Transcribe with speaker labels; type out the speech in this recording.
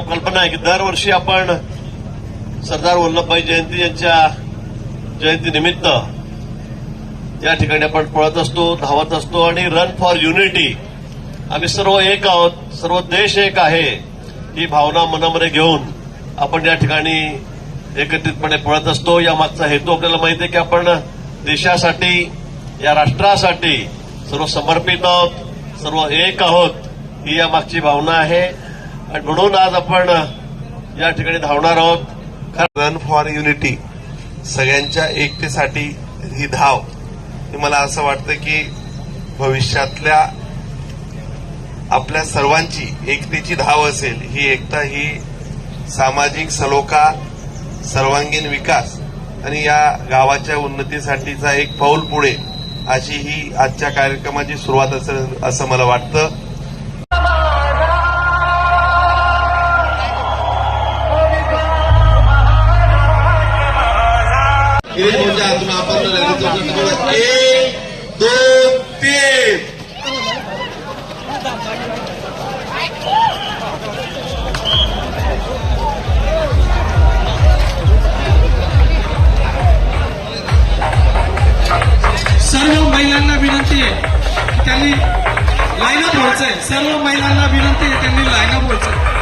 Speaker 1: कल्पना आहे की दरवर्षी आपण सरदार वल्लभभाई जयंती यांच्या जयंतीनिमित्त या ठिकाणी आपण पळत असतो धावत असतो आणि रन फॉर युनिटी आम्ही सर्व एक आहोत सर्व देश एक आहे ही भावना मनामध्ये घेऊन आपण या ठिकाणी एकत्रितपणे पळत असतो. या मागचा हेतू आपल्याला माहिती आहे की आपण देशासाठी या राष्ट्रासाठी सर्व समर्पित आहोत सर्व एक आहोत ही या मागची भावना आहे. आणि म्हणून आज आपण या ठिकाणी धावणार आहोत.
Speaker 2: रन फॉर युनिटी सगळ्यांच्या एकतेसाठी ही धाव. मला असं वाटतं की भविष्यातल्या आपल्या सर्वांची एकतेची धाव असेल. ही एकता ही सामाजिक सलोखा सर्वांगीण विकास आणि या गावाच्या उन्नतीसाठीचा एक पाऊल पुढे अशी ही आजच्या कार्यक्रमाची सुरुवात असेल असं मला वाटतं.
Speaker 3: गिरीशभाऊच्या हातून आपण लगेच चौकशी करूया. एक दोन तीन
Speaker 4: सर्व महिलांना विनंती आहे की त्यांनी लाईनअप व्हायचंय सर्व महिलांना विनंती आहे त्यांनी लाईनअप व्हायचंय